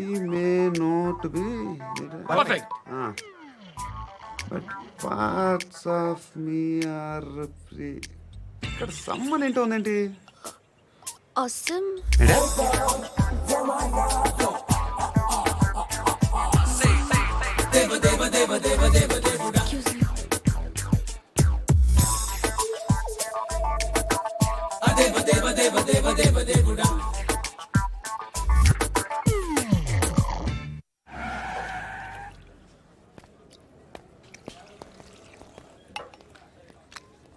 I may not be perfect but parts of me are free ఇక్కడ సమ్మన్ ఏంటో ఉందేంటి? అసమ్ ఏంటే?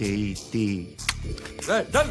చేతి చల్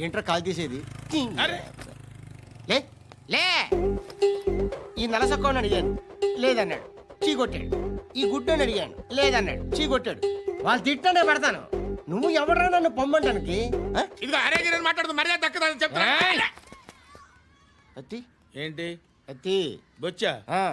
ఏంట్రా కాల్ తీసేది? అరే. లే లే. ఈ నలసక్కని అడిగాను లేదన్నాడు. చీ కొట్టాడు ఈ గుడ్డని అడిగాను లేదన్నాడు. చీ కొట్టాడు వాళ్ళు తిట్టానే పెడతాను. నువ్వు ఎవడరా నన్ను పొమ్మంటానికి? ఆ? ఇదిగో అరే గిరని మాట్లాడుతూ మర్యాద దక్కదని చెప్తా అత్తి. ఏంటి? అత్తి. బొచ్చా? ఆ.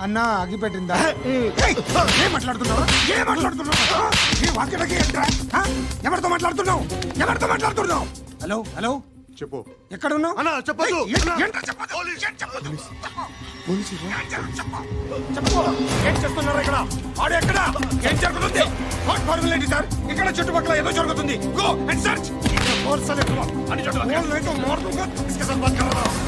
అన్నా అగ్గి పెట్టిందా ఏం మాట్లాడుతున్నావు ఏం మాట్లాడుతున్నావు ఏ వాక్యలకి ఏంట్రా? ఆ? ఎవరితో మాట్లాడుతున్నావు ఎవరితో మాట్లాడుతున్నావు హలో హలో చెప్పు ఎక్కడ ఉన్నావు అన్నా, చెప్పొద్దు. ఏయ్, ఏ- ఏంట్రా చెప్పొద్దు? ఏం చెప్పొద్దు? ఏం చెప్పు, చెప్పు. చెప్పు. ఏం చేస్తున్నారు ఇక్కడ ఆడు ఎక్కడ ఏం జరుగుతుంది వాట్ ఫార్మల్ ఏంటి సార్ ఇక్కడ చుట్టుపక్కల ఏదో జరుగుతుంది గో అండ్ సర్చ్ ఫోర్స్ అని చోట మారుతుంగా इसके साथ बात कर रहा हूं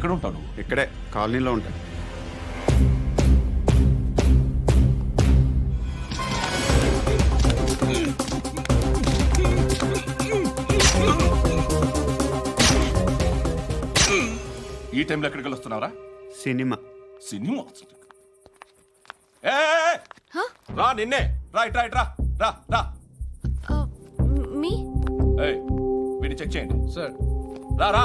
ఎక్కడ ఉంటావు నువ్వు? ఇక్కడే కాలనీలో ఉంటాయి ఈ టైంలో ఎక్కడికి వస్తున్నావురా సినిమా. సినిమా? ఏయ్. రా నిన్నే. రా ఇట్ రా ఇట్ రా. రా రా మీ? ఏయ్ వీడిని చెక్ చేయండి. సార్. రా రా.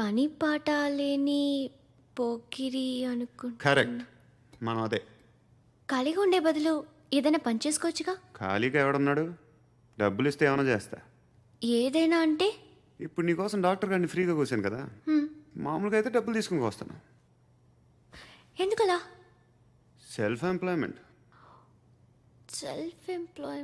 పని పాట లేని పోకిరి అనుకుంటా కరెక్ట్. మనం అదే. ఖాళీగా ఉండే బదులు ఏదైనా పని చేసుకోవచ్చుగా? ఖాళీగా ఎవడున్నాడు? డబ్బులు ఇస్తే ఏమైనా చేస్తా. ఏదైనా అంటే? ఇప్పుడు నీకోసం డాక్టర్ గారిని ఫ్రీగా కూర్చాను కదా. హ్మ్, మామూలుగా అయితే డబ్బులు తీసుకుని వస్తాను. ఎందుకలా? Self employment self employee